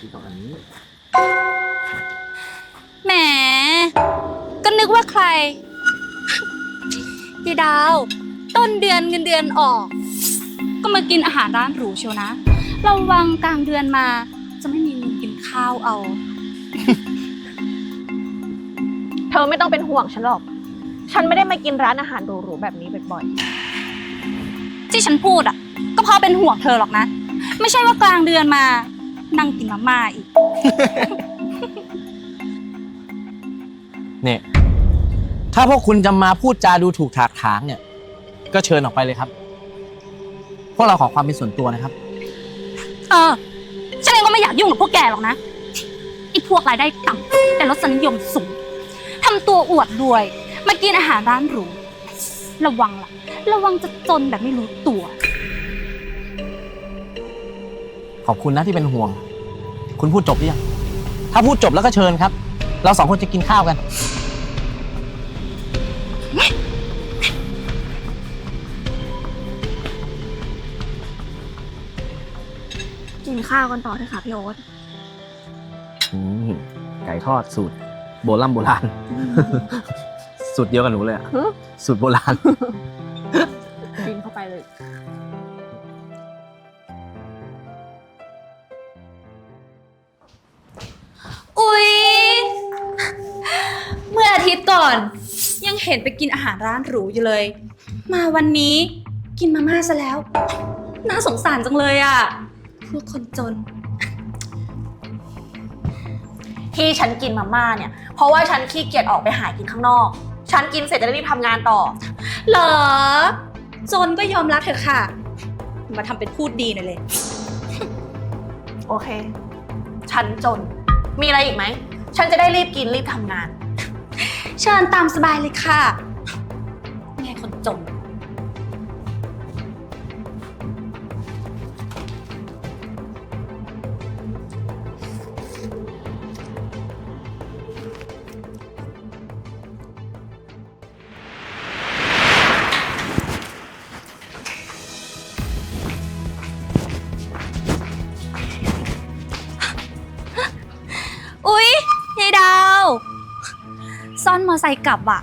กินสองอันนี้ แหม ก็นึกว่าใครยายดาว ต้นเดือนเงินเดือนออก ก็มากินอาหารร้านหรูเชียวนะระวังกลางเดือนมา จะไม่มีเงินกินข้าวเอา เธอไม่ต้องเป็นห่วงฉันหรอก ฉันไม่ได้มากินร้านอาหารหรูๆแบบนี้บ่อยที่ฉันพูดอะ ก็เพราะเป็นห่วงเธอหรอกนะ ไม่ใช่ว่ากลางเดือนมา นั่งกินมาม่าอีก เนี่ย ถ้าพวกคุณจะมาพูดจาดูถูกถากถางเนี่ย ก็เชิญออกไปเลยครับ พวกเราขอความเป็นส่วนตัวนะครับ เออ ฉันเองก็ไม่อยากยุ่งกับพวกแกหรอกนะไอ้พวกรายได้ต่ำแต่รสนิยมสูงทำตัวอวดรวย มากินอาหารร้านหรู ระวังล่ะ ระวังจะจนแบบไม่รู้ตัว ขอบคุณนะที่เป็นห่วง คุณพูดจบหรือยังถ้าพูดจบแล้วก็เชิญครับ เราสองคนจะกินข้าวกันๆกินข้าวกันต่อเถอะค่ะพี่โอ๊ตอืมไก่ทอดสูตร โบราณโบราณ สูตรเดียวกับหนูเลยอะฮะสูตรโบราณ กินเข้าไปเลย ออาทิตย์ก่อน ยังเห็นไปกินอาหารร้านหรูอยู่เลย มาวันนี้กินมาม่าซะแล้ว น่าสงสารจังเลยอะพวกคนจน ที่ฉันกินมาม่าเนี่ย เพราะว่าฉันขี้เกียจออกไปหากินข้างนอก ฉันกินเสร็จจะได้รีบทำงานต่อ เหรอ จนก็ยอมรับเถอะค่ะ มาทำเป็นพูดดีหน่อยเลย โอเค ฉันจน มีอะไรอีกไหม ฉันจะได้รีบกินรีบทำงาน เชิญตามสบายเลยค่ะ กลับอะ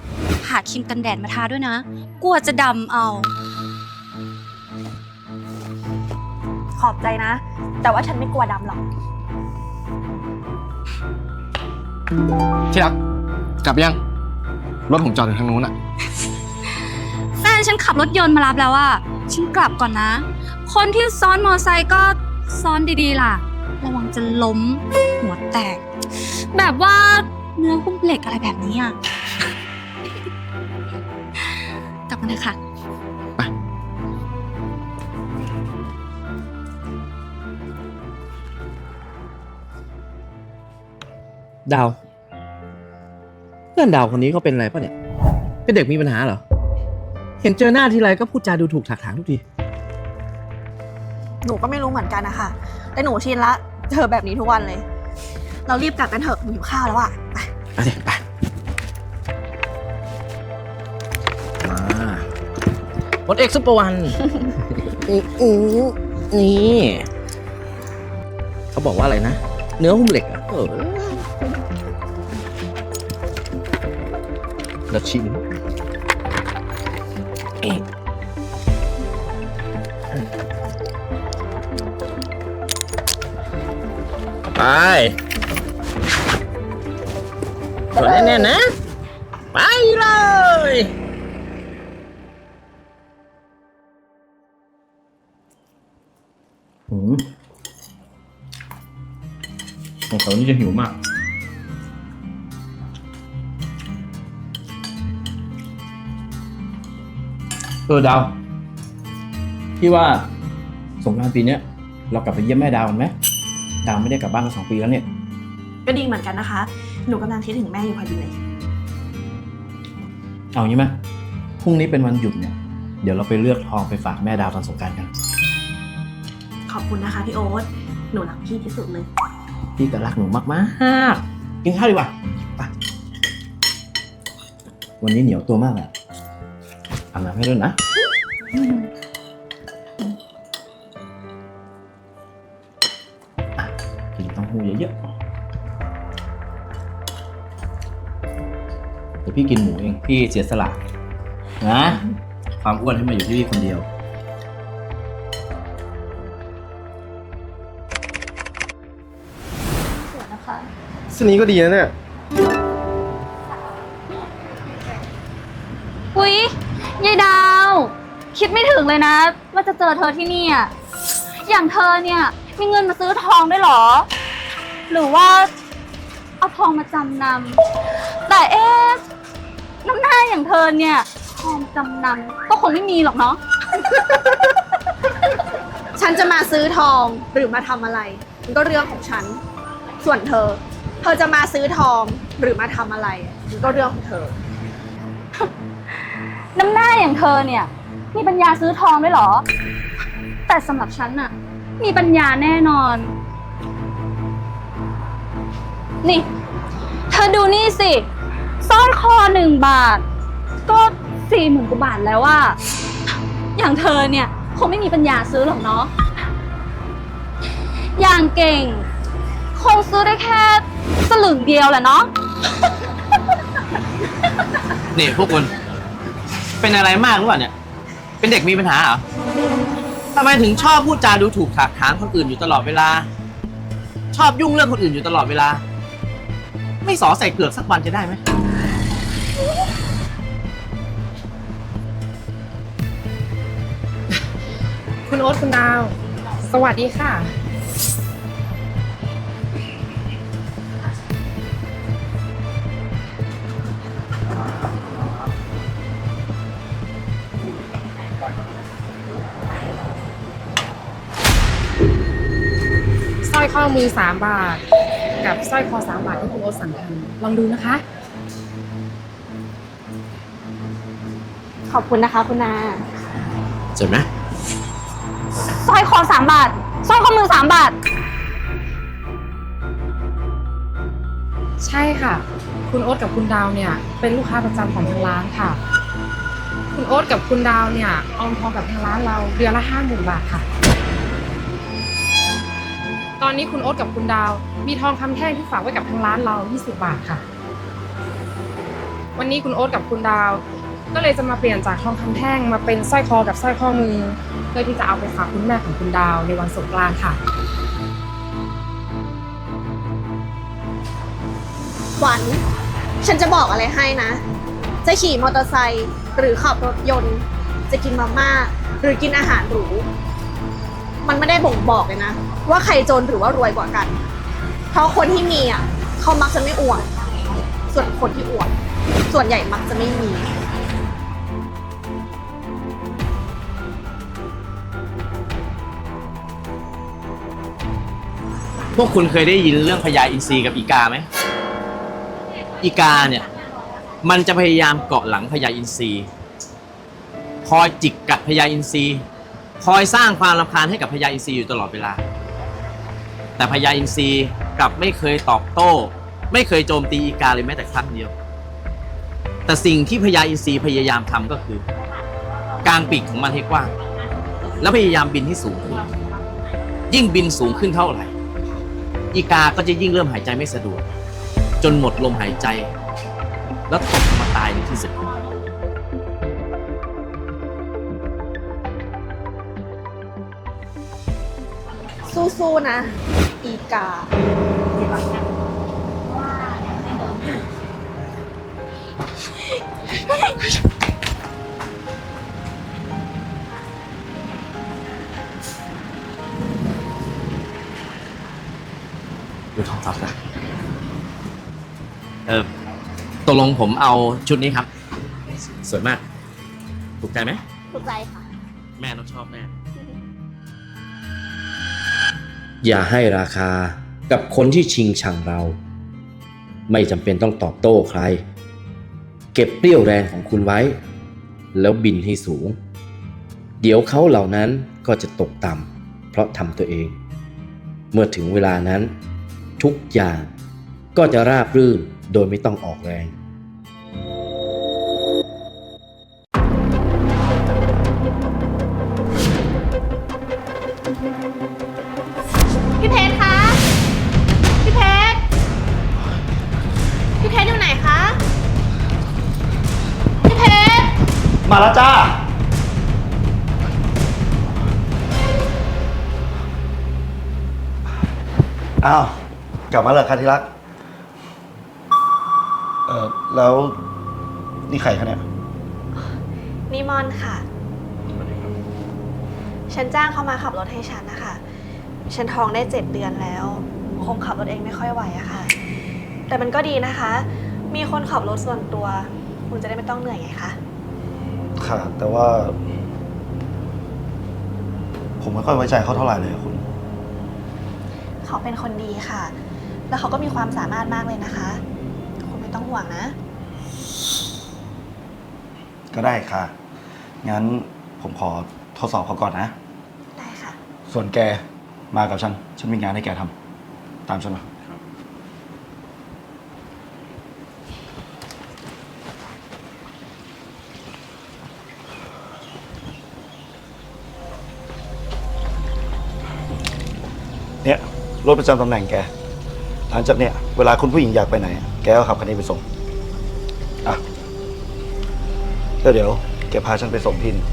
หาครีมกันแดดมาทาด้วยนะ กลัวจะดำเอา ขอบใจนะ แต่ว่าฉันไม่กลัวดำหรอก ที่รักกลับยัง รถผมจอดอยู่ทางนู้นอะแฟนฉันขับรถยนต์มารับแล้วอะฉันกลับก่อนนะ คนที่ซ้อนมอไซค์ก็ซ้อนดีๆล่ะ ระวังจะล้มหัวแตก แบบว่าเนื้อหุ้มเหล็กอะไรแบบนี้อะก ลับมาเลยค่ะ ดาว เพื่อนดาวคนนี้เขาเป็นอะไรปะเนี่ย เป็นเด็กมีปัญหาเหรอ เห็นเจอหน้าทีไรก็พูดจาดูถูกถากถางทุกที หนูก็ไม่รู้เหมือนกันนะคะแต่หนูชินละ เจอแบบนี้ทุกวันเลย เรารีบกลับกันเถอะหนูหิวข้าวแล้วอะ ไปไปสิไป รถเอ็กซ์ซุปเปอร์วันอื้ออื้อนี่เขาบอกว่าอะไรนะ เนื้อหุ้มเหล็กอะเออแล้วชิมเอ๊ะไปกดแน่ๆนะ ไปเลย ของเขานี่จะหิวมาก เออดาว พี่ว่าสงกรานต์ปีเนี้ยเรากลับไปเยี่ยมแม่ดาวกันไหมดาวไม่ได้กลับบ้านมาสองปีแล้วเนี่ย ก็ดีเหมือนกันนะคะ หนูกำลังคิดถึงแม่อยู่พอดีเลย เอางี้ไหมพรุ่งนี้เป็นวันหยุดเนี่ย เดี๋ยวเราไปเลือกทองไปฝากแม่ดาวตอนสงกรารกัน ขอบคุณนะคะพี่โอ๊ต หนูรักพี่ที่สุดเลย พี่ก็รักหนูมากๆ กินข้าวดีกว่าไปวันนี้เหนียวตัวมากเลยอะอาบน้ำให้ด้วยนะอะกินเต้าหู้เยอะๆเดี๋ยวพี่กินหมูเอง พี่เสียสละนะ ความอ้วนให้มาอยู่ที่พี่คนเดียว คะเส้นนี้ก็ดีนะเนี่ยอุ๊ยยายดาว คิดไม่ถึงเลยนะ ว่าจะเจอเธอที่นี่อะอย่างเธอเนี่ย มีเงินมาซื้อทองได้เหรอ หรือว่าเอาทองมาจำนำแต่เอ๊ะน้ำหน้าอย่างเธอเนี่ยทองจำนำก็คงไม่มีหรอกเนาะ ฉันจะมาซื้อทองหรือมาทำอะไรมันก็เรื่องของฉัน ส่วนเธอ เธอจะมาซื้อทองหรือมาทำอะไรมันก็เรื่องของเธอ น้ำหน้าอย่างเธอเนี่ย มีปัญญาซื้อทองได้เหรอ แต่สำหรับฉันน่ะ มีปัญญาแน่นอน นี่ เธอดูนี่สิสร้อยคอหนึ่งบาท ก็สี่หมื่นกว่าบาทแล้วว่า อย่างเธอเนี่ย คงไม่มีปัญญาซื้อหรอกเนาะ อย่างเก่ง คงซื้อได้แค่สลึงเดียวแหละเนาะ นี่พวกคุณ เป็นอะไรมากหรือเปล่าเนี่ย เป็นเด็กมีปัญหาเหรอทำไมถึงชอบพูดจาดูถูกถากถางคนอื่นอยู่ตลอดเวลา ชอบยุ่งเรื่องคนอื่นอยู่ตลอดเวลา ไม่สอใส่เกลือกสักวันจะได้ไหมคุณโอ๊ตคุณดาว สวัสดีค่ะ ข้อมือ 3 บาท กับสร้อยคอ 3 บาทที่คุณโอ๊ตสั่งทำลองดูนะคะ ขอบคุณนะคะคุณนาเจ็บไหมสร้อยคอสามบาทสร้อยข้อมือสามบาท ใช่ค่ะ คุณโอ๊ตกับคุณดาวเนี่ย เป็นลูกค้าประจำของทางร้านค่ะ คุณโอ๊ตกับคุณดาวเนี่ยออมทองกับทางร้านเราเดือนละห้าหมื่นบาทค่ะ ตอนนี้คุณโอ๊ตกับคุณดาว มีทองคำแท่งที่ฝากไว้กับทางร้านเรา 20 บาทค่ะ วันนี้คุณโอ๊ตกับคุณดาว ก็เลยจะมาเปลี่ยนจากทองคำแท่งมาเป็นสร้อยคอกับสร้อยข้อมือ เพื่อที่จะเอาไปฝากคุณแม่ของคุณดาวในวันสงกรานต์ค่ะ ขวัญฉันจะบอกอะไรให้นะ จะขี่มอเตอร์ไซค์หรือขับรถยนต์ จะกินมาม่าหรือกินอาหารหรู มันไม่ได้บ่งบอกเลยนะ ว่าใครจนหรือว่ารวยกว่ากัน เพราะคนที่มีอะเขามักจะไม่อวด ส่วนคนที่อวด ส่วนใหญ่มักจะไม่มี พวกคุณเคยได้ยินเรื่องพญาอินทรีกับอีกาไหม อีกาเนี่ย มันจะพยายามเกาะหลังพญาอินทรีคอยจิกกัดพญาอินทรี คอยสร้างความรำคาญให้กับพญาอินทรีอยู่ตลอดเวลา แต่พญาอินทรีกลับไม่เคยตอบโต้ ไม่เคยโจมตีอีกาเลยแม้แต่ครั้งเดียว แต่สิ่งที่พญาอินทรีพยายามทำก็คือกางปีกของมันให้กว้าง แล้วพยายามบินให้สูงขึ้นยิ่งบินสูงขึ้นเท่าไหร่ อีกาก็จะยิ่งเริ่มหายใจไม่สะดวก จนหมดลมหายใจ แล้วตกมาตายในที่สุด สู้ๆนะ อีกาดูทองฝักนะเออตกลงผมเอาชุดนี้ครับ สวยมาก ถูกใจไหมถูกใจค่ะ แม่ต้องชอบแน่ อย่าให้ราคากับคนที่ชิงชังเรา ไม่จำเป็นต้องตอบโต้ใคร เก็บเปรี้ยวแรงของคุณไว้ แล้วบินให้สูง เดี๋ยวเขาเหล่านั้นก็จะตกต่ำเพราะทำตัวเอง เมื่อถึงเวลานั้น ทุกอย่างก็จะราบรื่นโดยไม่ต้องออกแรง กลับมาแล้วค่ะที่รัก เออแล้วนี่ใครคะเนี่ยนี่มอนค่ะ ฉันจ้างเขามาขับรถให้ฉันนะคะ ฉันท้องได้เจ็ดเดือนแล้ว คงขับรถเองไม่ค่อยไหวอะค่ะ แต่มันก็ดีนะคะ มีคนขับรถส่วนตัว คุณจะได้ไม่ต้องเหนื่อยไงคะ ค่ะ แต่ว่า ผมไม่ค่อยไว้ใจเขาเท่าไหร่เลยอะคุณ เขาเป็นคนดีค่ะ แล้วเขาก็มีความสามารถมากเลยนะคะ คุณไม่ต้องห่วงนะ ก็ได้ค่ะ งั้นผมขอทดสอบเขาก่อนนะ ได้ค่ะ ส่วนแกมากับฉัน ฉันมีงานให้แกทำตามฉันมา เนี่ยรถประจำตำแหน่งแก หลังจากเนี่ยเวลาคุณผู้หญิงอยากไปไหน แกก็ขับคันนี้ไปส่ง อะแล้วเดี๋ยวแกพาฉันไปส่งที่หนึง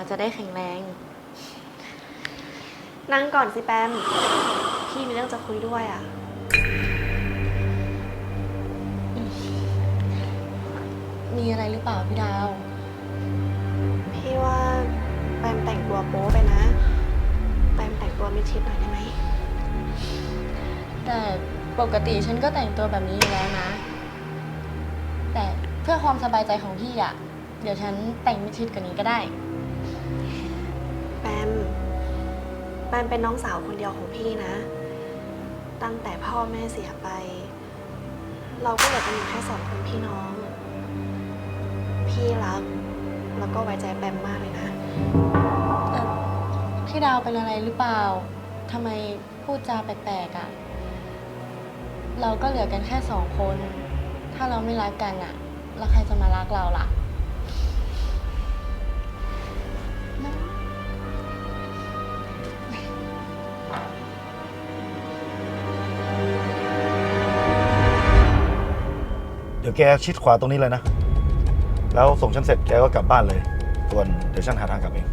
มาจะได้แข็งแรง นั่งก่อนสิแปม พี่มีเรื่องจะคุยด้วยอะ มีอะไรหรือเปล่าพี่ดาว พี่ว่าแปมแต่งตัวโป๊ไปนะ แปมแต่งตัวมิดชิดหน่อยได้ไหม แต่ปกติฉันก็แต่งตัวแบบนี้อยู่แล้วนะ แต่เพื่อความสบายใจของพี่อะเดี๋ยวฉันแต่งมิดชิดกว่านี้ก็ได้ แปมเป็นน้องสาวคนเดียวของพี่นะ ตั้งแต่พ่อแม่เสียไป เราก็เหลือกันอยู่แค่สองคนพี่น้อง พี่รัก แล้วก็ไว้ใจแปมมากเลยนะเอ่อพี่ดาวเป็นอะไรหรือเปล่า ทำไมพูดจาแปลกๆอะ่ะ เราก็เหลือกันแค่สองคน ถ้าเราไม่รักกันอะ่ะ แล้วใครจะมารักเราล่ะ ดี๋ยวแกชิดขวาตรงนี้เลยนะ แล้วส่งฉันเสร็จแกก็กลับบ้านเลย ส่วนเดี๋ยวฉันหาทางกลับเอง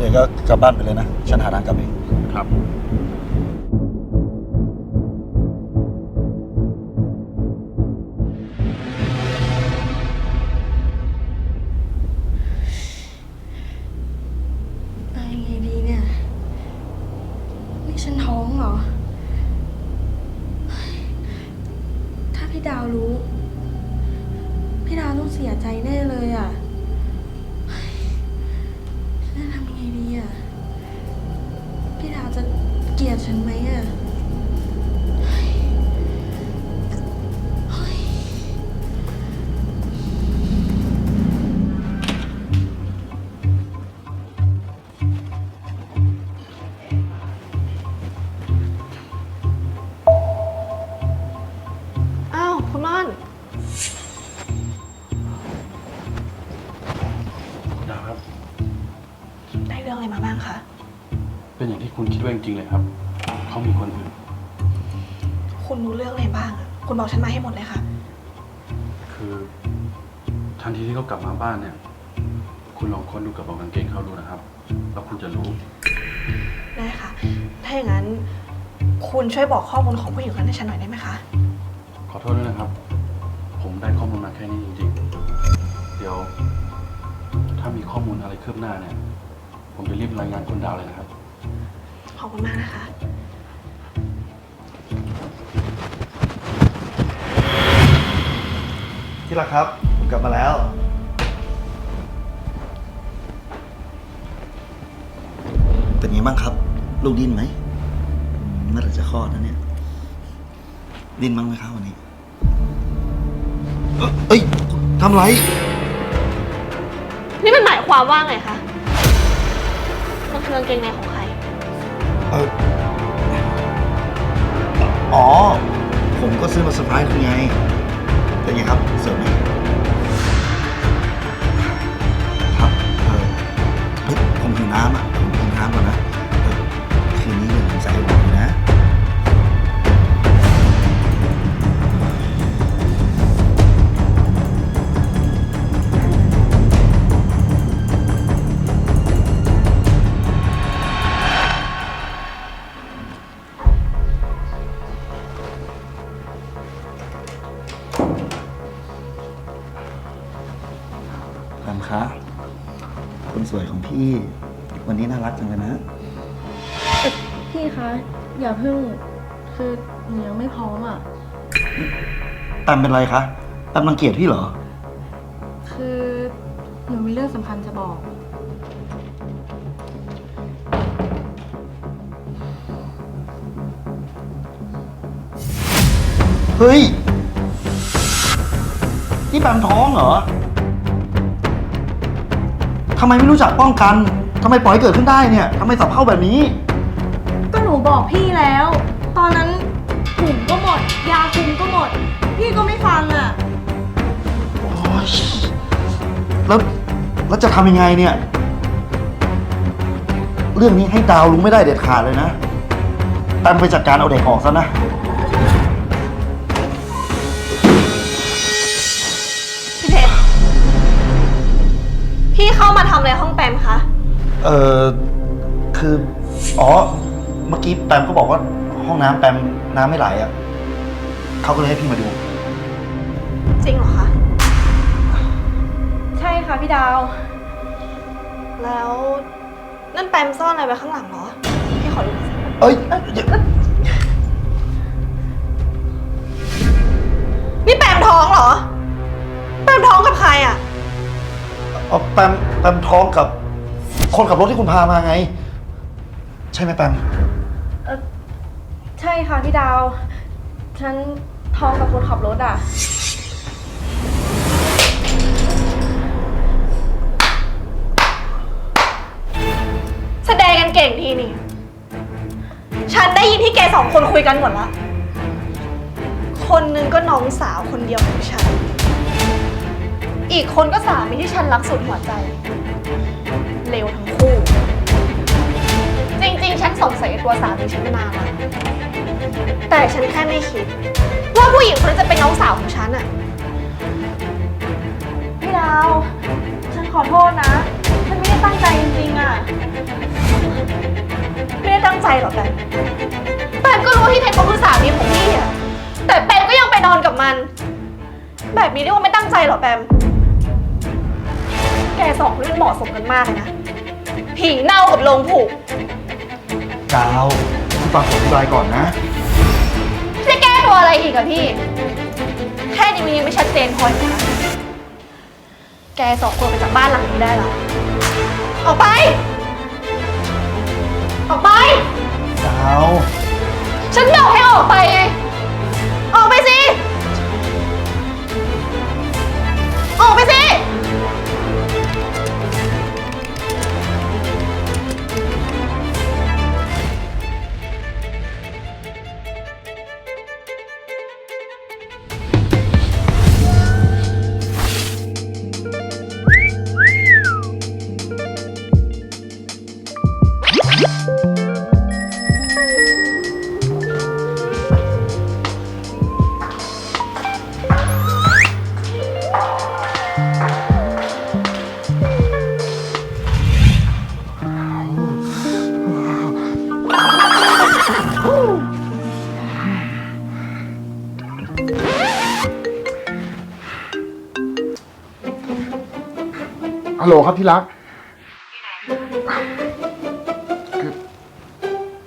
เดี๋ยวก็กลับบ้านไปเลยนะ ฉันหาทางกลับเอง ครับ ริง ๆ เลยครับ เขามีคนอื่น คุณรู้เรื่องอะไรบ้างอะคุณบอกฉันมาให้หมดเลยค่ะ คือ ทันทีที่เขากลับมาบ้านเนี่ย คุณลองค้นดูกระเป๋ากางเกงเขาดูนะครับ แล้วคุณจะรู้ ได้ค่ะ ถ้าอย่างนั้น คุณช่วยบอกข้อมูลของผู้หญิงคนนั้นให้ฉันหน่อยได้ไหมคะ ขอโทษด้วยนะครับ ผมได้ข้อมูลมาแค่นี้จริง ๆ เดี๋ยว ถ้ามีข้อมูลอะไรคืบหน้าเนี่ย ผมจะรีบรายงานคุณดาวเลยนะครับขอบ คุณมากนะคะ ที่รักครับผมกลับมาแล้ว เป็นไงบ้างครับ ลูกดิ้นไหมอืมเมื่อไหร่จะคลอดนะเนี่ย ดิ้นบ้างไหมครับวันนี้ เอ้ยเอ้ยทำไร นี่มันหมายความว่าไงคะ มันคือกางเกงในของใคร เอออ๋อ ผมก็ซื้อมาเซอร์ไพรส์คุณไงเป็นไงครับเสิร์ฟไหมครับเออเฮ้ยผมหิวน้ำอะ องพี่วันนี้น่ารักจังเลยนะพี่คะอย่าเพิ่งคือหนูยังไม่พร้อมอะแปมเป็นไรคะแปมรังเกียจพี่เหรอ คือหนูมีเรื่องสำคัญจะบอก เฮ้ย นี่แปมท้องเหรอ ทำไมไม่รู้จักป้องกันทำไมปล่อยให้เกิดขึ้นได้เนี่ยทำไมสับเข้าแบบนี้ ก็หนูบอกพี่แล้ว ตอนนั้นถุงก็หมด ยาคุมก็หมด พี่ก็ไม่ฟังอะ โอ๊ยแล้วแล้วจะทำยังไงเนี่ย เรื่องนี้ให้ดาวรู้ไม่ได้เด็ดขาดเลยนะแปมไปจัดการเอาเด็กออกซะนะ พี่เข้ามาทำอะไรห้องแปมคะ เออคือ อ๋อ เมื่อกี้แปมก็บอกว่าห้องน้ำแปมน้ำไม่ไหลอะเขาก็เลยให้พี่มาดู จริงเหรอคะ ใช่ค่ะพี่ดาว แล้วนั่นแปมซ่อนอะไรไว้ข้างหลังเหรอ พี่ขอดูหน่อยสิเอ้ยเดี๋ยวนี่แปมท้องเหรอ เอาแปมแปมท้องกับคนขับรถที่คุณพามาไง ใช่ไหมแปมใช่ค่ะพี่ดาว ฉันท้องกับคนขับรถอะ แสดงกันเก่งทีนี่ ฉันได้ยินที่แกสองคนคุยกันหมดละ คนหนึงก็น้องสาวคนเดียวของฉัน อีกคนก็สามีที่ฉันรักสุดหัวใจ เลวทั้งคู่ จริงๆ ฉันสงสัยไอ้ตัวสามีฉันมานานแล้วแต่ฉันแค่ไม่คิด ว่าผู้หญิงคนนั้นจะเป็นน้องสาวของฉันอะพี่ดาว ฉันขอโทษนะ ฉันไม่ได้ตั้งใจจริงๆอะไม่ได้ตั้งใจหรอกแปมแปมก็รู้ว่าที่เพชรเขาคือสามีของพี่อะแต่แปมก็ยังไปนอนกับมัน แบบนี้เรียกว่าไม่ตั้งใจเหรอแปม แกสองคนนี่เหมาะสมกันมากเลยนะ ผีเน่ากับโลงผูกดาวคุณฟังผมอธิบายก่อนนะ จะแก้ตัวอะไรอีกอะพี่ แค่นี้มันยังไม่ชัดเจนพออยู่นะแกสองคนไปจากบ้านหลังนี้ได้แล้วออกไป ออกไป ดาว ฉันบอกให้ออกไปไง ออกไปสิ ออกไปสิ รัก คือ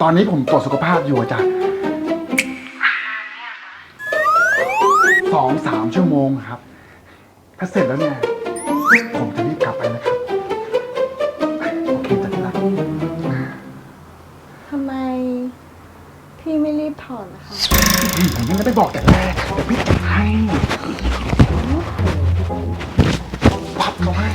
ตอนนี้ผมตรวจสุขภาพอยู่จ้ะสองสามชั่วโมงครับ ถ้าเสร็จแล้วเนี่ย ผมจะรีบกลับไปนะครับ โอเคจ้ะที่รักทำไม พี่ไม่รีบถอนนะคะ ผมยังไม่ได้บอกแต่แรกเดี๋ยวพี่ให้ปั๊บเขาให้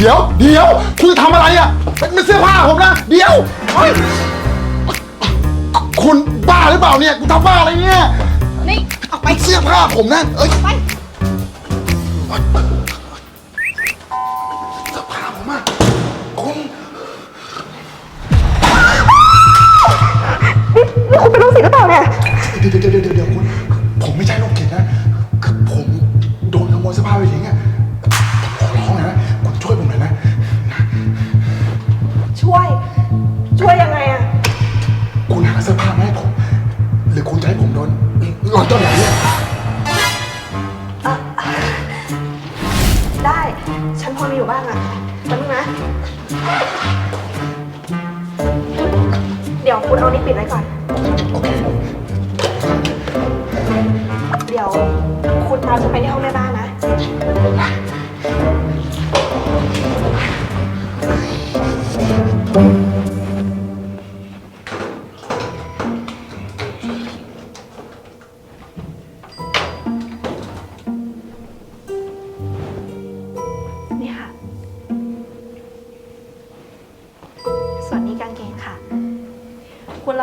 เดี๋ยวเดี๋ยว เดี๋ยว คุณจะทำอะไรอะเป็นเป็นเสื้อผ้าผมนะ เดี๋ยวเฮ้ยคุณบ้าหรือเปล่าเนี่ย คุณทำบ้าอะไรเนี่ย นี่ ออกไป เสื้อผ้าผมนะ เอ้ย ไป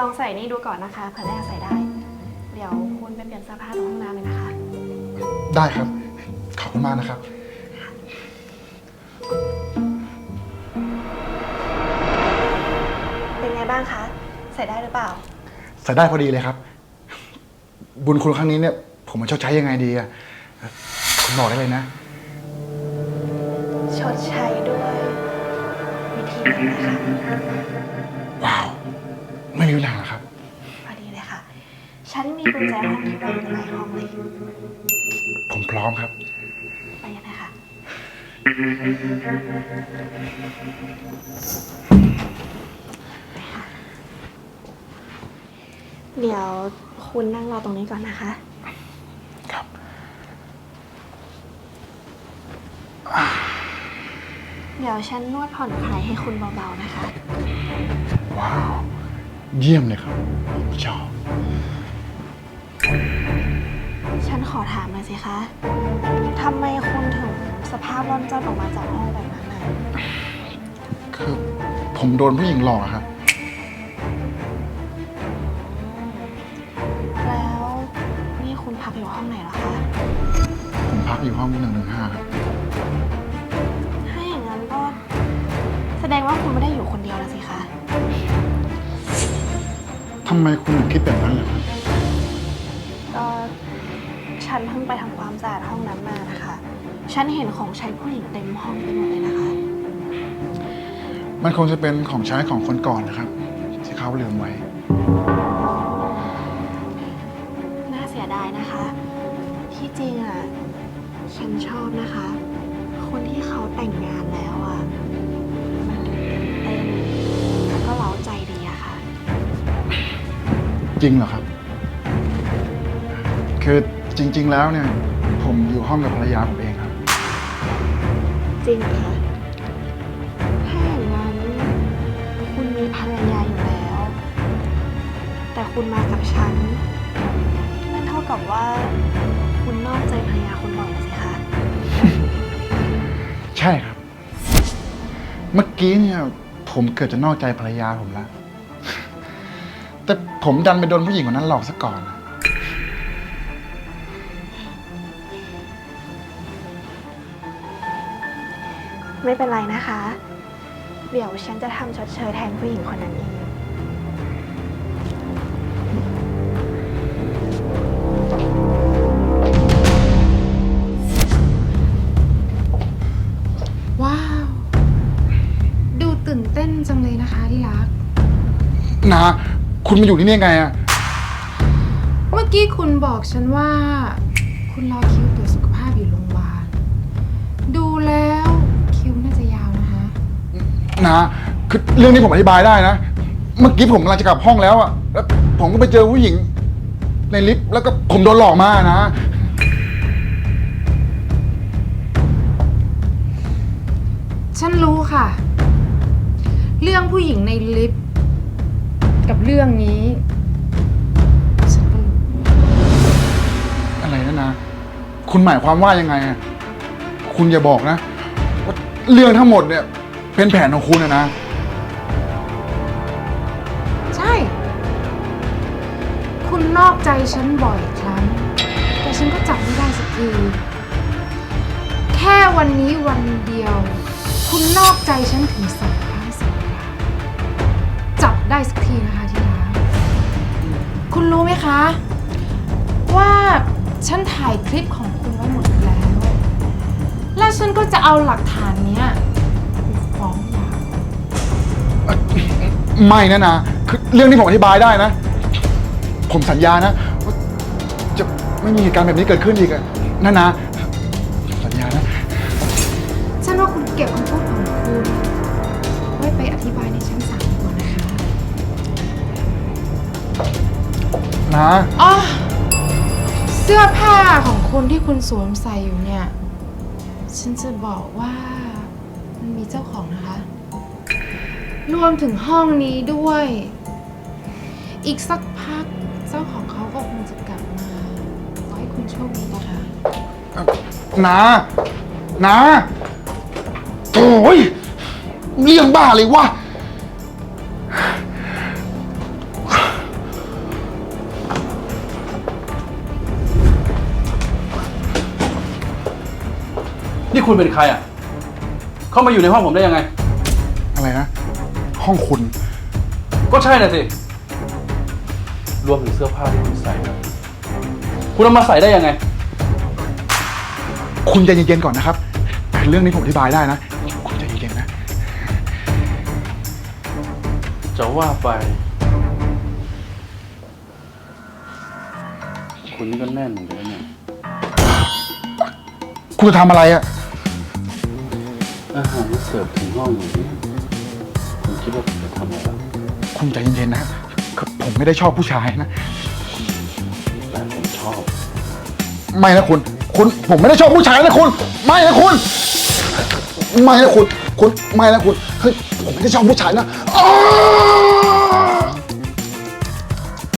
องใส่นี่ดูก่อนนะคะเผื่อแรกใส่ได้ เดี๋ยวคุณไปเปลี่ยนเสื้อผ้าตรงห้องน้ำเลยนะคะ ได้ครับ ขอบคุณมากนะครับ เป็นไงบ้างคะ ใส่ได้หรือเปล่า ใส่ได้พอดีเลยครับ บุญคุณครั้งนี้เนี่ย ผมมาชดใช้ยังไงดีอะคุณบอกได้เลยนะ ชดใช้ด้วย วิธีนี้นะคะว้าวไม่มีปัญหาครับ พอดีเลยค่ะ ฉันมีกุญแจห้องที่วางอยู่หลายห้องเลย ผมพร้อมครับ ไปกันเลยค่ะไปค่ะเดี๋ยวคุณนั่งรอตรงนี้ก่อนนะคะ ครับเดี๋ยวฉันนวดผ่อนคลายให้คุณเบาๆนะคะ ว้าว เยี่ยมเลยครับ ผมชอบ ฉันขอถามหน่อยสิคะทำไมคุณถึงสภาพร่อนจ้อนออกมาจากห้องแบบนั้นน่ะคือผมโดนผู้หญิงหลอกอะครับ แล้วนี่คุณพักอยู่ห้องไหนเหรอคะ ผมพักอยู่ห้องหนึ่งหนึ่งห้าครับ ถ้าอย่างนั้นก็แสดงว่าคุณไม่ได้อยู่ ทำไมคุณถึงคิดแบบนั้นล่ะครับ ก็ฉันเพิ่งไปทำความสะอาดห้องนั้นมานะคะ ฉันเห็นของใช้ผู้หญิงเต็มห้องไปหมดเลยนะคะ มันคงจะเป็นของใช้ของคนก่อนนะครับ ที่เขาลืมไว้ น่าเสียดายนะคะ ที่จริงอะ ฉันชอบนะคะ คนที่เขาแต่งงานแล้วอะ จริงเหรอครับ คือจริง ๆ แล้วเนี่ย ผมอยู่ห้องกับภรรยาผมเองครับ จริงเหรอคะถ้าอย่างนั้น คุณมีภรรยาอยู่แล้ว แต่คุณมากับฉัน นั่นเท่ากับว่า คุณนอกใจภรรยาคุณบ่อยสิคะ ใช่ครับ เมื่อกี้เนี่ย ผมเกิดจะนอกใจภรรยาผมแล้วแต่ ผมดันไปโดนผู้หญิงคนนั้นหลอกซะก่อนไม่เป็นไรนะคะ เดี๋ยวฉันจะทำชดเชยแทนผู้หญิงคนนั้นเอง ว้าว ดูตื่นเต้นจังเลยนะคะที่รัก นะ คุณมาอยู่ที่นี่ไงอะเมื่อกี้คุณบอกฉันว่า คุณรอคิวตรวจสุขภาพอยู่โรงพยาบาล ดูแล้วคิวน่าจะยาวนะคะ นะ คือเรื่องนี้ผมอธิบายได้นะ เมื่อกี้ผมกำลังจะกลับห้องแล้วอะแล้วผมก็ไปเจอผู้หญิง ในลิฟต์แล้วก็ผมโดนหลอกมานะ ฉันรู้ค่ะ เรื่องผู้หญิงในลิฟต์ กับเรื่องนี้ ฉันก็รู้อะไรนะนะ คุณหมายความว่ายังไงอะคุณอย่าบอกนะว่าเรื่องทั้งหมดเนี่ย เป็นแผนของคุณนะนะ ใช่ คุณนอกใจฉันบ่อยครั้ง แต่ฉันก็จับไม่ได้สักที แค่วันนี้วันเดียว คุณนอกใจฉันถึงสองครั้งสองคราวจับ ได้สักทีนะคะที่รักคุณรู้ไหมคะ ว่าฉันถ่ายคลิปของคุณไว้หมดแล้ว และฉันก็จะเอาหลักฐานเนี้ยไปฟ้องหย่าไม่นะนะคือเรื่องนี้ผมอธิบายได้นะ ผมสัญญานะว่าจะไม่มีเหตุการณ์แบบนี้เกิดขึ้นอีกอะนะนะสัญญานะ ฉันว่าคุณเก็บคำพูด นะอ๋อเสื้อผ้าของคนที่คุณสวมใส่อยู่เนี่ย ฉันจะบอกว่ามันมีเจ้าของนะคะ รวมถึงห้องนี้ด้วย อีกสักพักเจ้าของเขาก็คงจะกลับมาขอให้คุณโชคดีนะคะนะนะโอ้ยเรื่องบ้าเลยวะ คุณเป็นใครอะ เข้ามาอยู่ในห้องผมได้ยังไง อะไรนะ ห้องคุณ ก็ใช่น่ะสิ รวมถึงเสื้อผ้าที่คุณใส่ด้วยคุณเอามาใส่ได้ยังไง คุณใจเย็นๆก่อนนะครับ เรื่องนี้ผมอธิบายได้นะ คุณใจเย็นๆนะ จะว่าไป คุณนี่ก็แน่นเหมือนกันนะเนี่ย คุณจะทำอะไรอะ อาหารที่เสิร์ฟถึงห้องอย่างนี้คุณคิดว่าผมจะทำอะไรล่ะคุณใจเย็นๆนะคือผมไม่ได้ชอบผู้ชายนะ แต่ผมชอบ ไม่นะคุณ คุณ ผมไม่ได้ชอบผู้ชายนะคุณ ไม่นะคุณ ไม่นะคุณ คุณ ไม่นะคุณ เฮ้ย ผมไม่ได้ชอบผู้ชายนะอ้าว